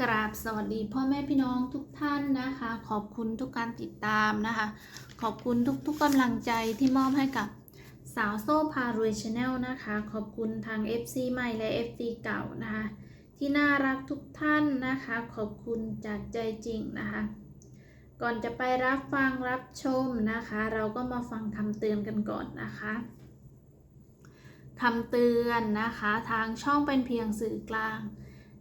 กราบสวัสดีพ่อแม่พี่น้องทุกท่านนะคะ ขอบคุณทุกการติดตามนะคะ ขอบคุณทุกๆกำลังใจที่มอบให้กับสาวโซ่พารวยชาแนลนะคะ ขอบคุณทาง FC ใหม่และ FC เก่านะคะ ที่น่ารักทุกท่านนะคะ ขอบคุณจากใจจริงนะคะ ก่อนจะไปรับฟังรับชมนะคะ เราก็มาฟังคำเตือนกันก่อนนะคะคำเตือนนะคะ ทางช่องเป็นเพียงสื่อกลาง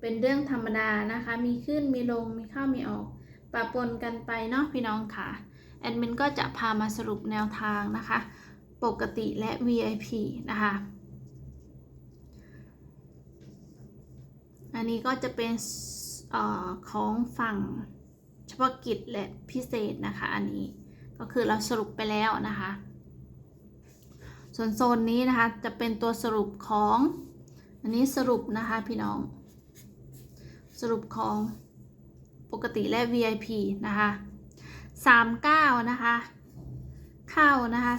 เป็นเรื่องธรรมดานะคะ มีขึ้นมีลงมีเข้ามีออกปะปนกันไปเนาะพี่น้องค่ะ แอดมินก็จะพามาสรุปแนวทางนะคะ ปกติและ VIP นะคะ อันนี้ก็จะเป็นออของฝั่งเฉพาะกิจและพิเศษนะคะ อันนี้ก็คือเราสรุปไปแล้วนะคะ ส่วนโซนนี้นะคะจะเป็นตัวสรุปของ อันนี้สรุปนะคะพี่น้อง สรุปของปกติและ VIP นะคะ39นะคะ เข้านะคะ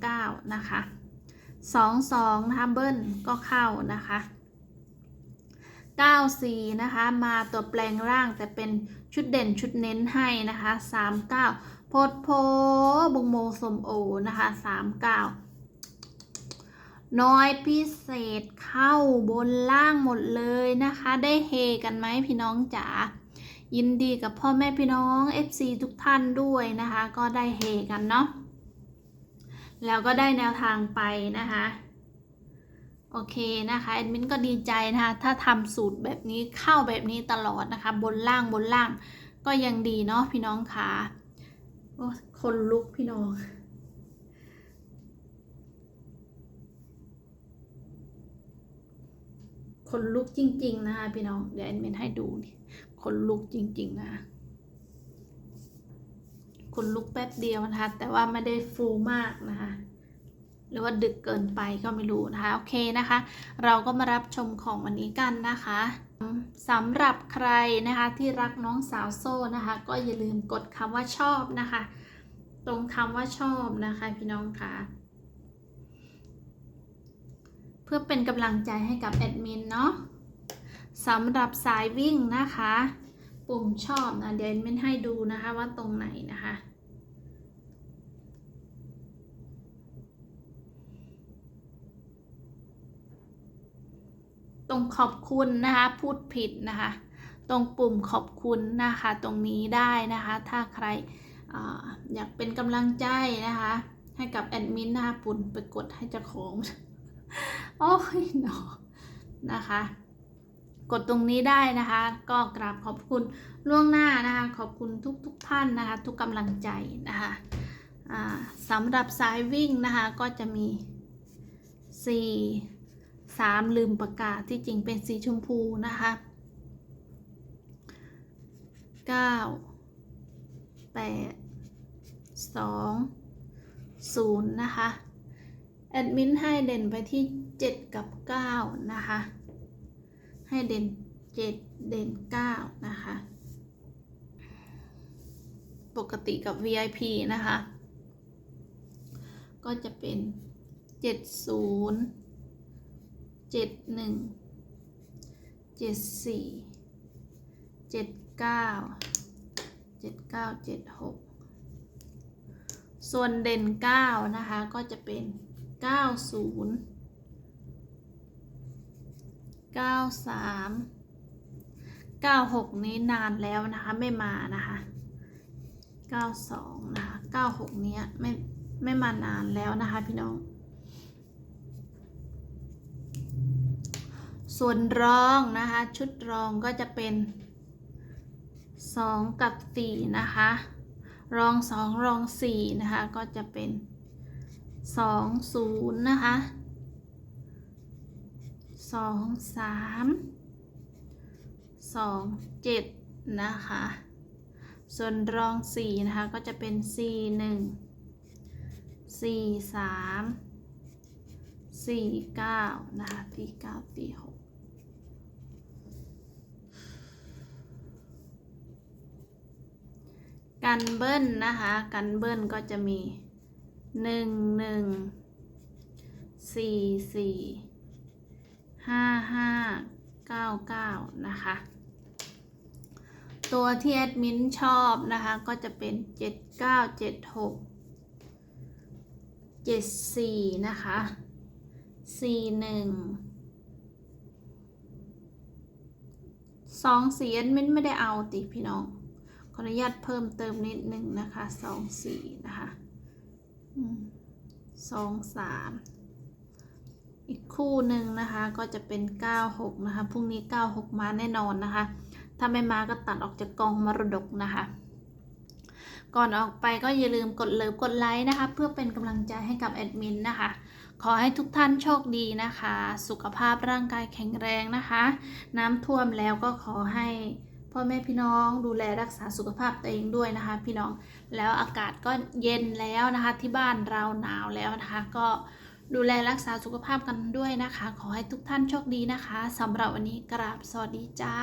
39นะคะ22นะคะเบิ้ลก็เข้านะคะ94นะคะมาตัวแปลงร่างแต่เป็นชุดเด่นชุดเน้นให้นะคะ39โพดโพบงโมสมโอนะคะ39 น้อยพิเศษเข้าบนล่างหมดเลยนะคะ ได้เฮกันไหมพี่น้องจ๋ายินดีกับพ่อแม่พี่น้อง FC ทุกท่านด้วยนะคะ ก็ได้เฮกันเนาะแล้วก็ได้แนวทางไปนะคะ โอเคนะคะแอดมินก็ดีใจนะคะ ถ้าทำสูตรแบบนี้เข้าแบบนี้ตลอดนะคะ บนล่างบนล่างก็ยังดีเนาะพี่น้องค่ะโอ้คนลุกพี่น้อง คนลุกจริง ๆ นะคะพี่น้องเดี๋ยวแอดมินให้ดูนี่คนลุกจริง ๆ นะคนลุกแป๊บเดียวนะคะ แต่ว่าไม่ได้ฟูมากนะคะหรือว่าดึกเกินไปก็ไม่รู้นะคะ โอเคนะคะ เราก็มารับชมของวันนี้กันนะคะสำหรับใครนะคะที่รักน้องสาวโซ่นะคะ ก็อย่าลืมกดคำว่าชอบนะคะ ตรงคำว่าชอบนะคะพี่น้องค่ะ เพื่อเป็นกำลังใจให้กับแอดมินเนาะสำหรับสายวิ่งนะคะ ปุ่มชอบนะเดี๋ยวแอดมินให้ดูนะคะว่าตรงไหนนะคะตรงขอบคุณนะคะ พูดผิดนะคะ ตรงปุ่มขอบคุณนะคะ ตรงนี้ได้นะคะ ถ้าใครออยากเป็นกำลังใจนะคะ ให้กับแอดมินนะคะปุ่นไปกดให้เจ้าของ โอ้ยเนาะนะคะ กดตรงนี้ได้นะคะ ก็กราบขอบคุณล่วงหน้านะคะ ขอบคุณทุกทุกๆท่านนะคะ ทุกกำลังใจนะคะสำหรับสายวิ่งนะคะ ก็จะมี 4 3 ลืมประกาศที่จริงเป็นสีชมพูนะคะ9 8 2 0นะคะ แอดมินให้เด่นไปที่ 7 กับ 9 นะคะ ให้เด่น 7 เด่น 9 นะคะ ปกติกับ VIP นะคะ ก็จะเป็น 70 71 74 79 79 76 ส่วนเด่น 9 นะคะ ก็จะเป็น 90 93 96นี้นานแล้วนะคะ ไม่มานะคะ92นะคะ96เนี้ยไม่ไม่มานานแล้วนะคะพี่น้อง ส่วนรองนะคะ ชุดรองก็จะเป็น2กับ4นะคะ รอง2รอง4นะคะ ก็จะเป็น 2 0นย์นะคะ2 3 2 7นะคะ ส่วนรองสี่นะคะก็จะเป็นสี่หนึ่งสี่สามสี่เก้านะคะสี่เก้าสี่หกกันเบิ้ลนะคะ กันเบิ้ลก็จะมี หนึ่งหนึ่งสี่สี่ห้าห้าเก้าเก้านะคะ ตัวที่แอดมินชอบนะคะ ก็จะเป็น7 9 7 6 7 4นะคะ4 1 2 4แอดมินไม่ได้เอาติพี่น้องขออนุญาตเพิ่มเติมนิดนึงนะคะ2 4นะคะ สอืม2 3อีกคู่หนึ่งนะคะก็จะเป็น 9 6 นะคะพรุ่งนี้ 9 6 มาแน่นอนนะคะ ถ้าไม่มาก็ตัดออกจากกองมรดกนะคะ ก่อนออกไปก็อย่าลืมกดเลิฟกดไลค์นะคะ เพื่อเป็นกำลังใจให้กับแอดมินนะคะ ขอให้ทุกท่านโชคดีนะคะ สุขภาพร่างกายแข็งแรงนะคะ น้ำท่วมแล้วก็ขอให้ พ่อแม่พี่น้องดูแลรักษาสุขภาพตัวเองด้วยนะคะ พี่น้องแล้วอากาศก็เย็นแล้วนะคะ ที่บ้านเราหนาวแล้วนะคะ ก็ดูแลรักษาสุขภาพกันด้วยนะคะ ขอให้ทุกท่านโชคดีนะคะสำหรับวันนี้กราบสวัสดีจ้า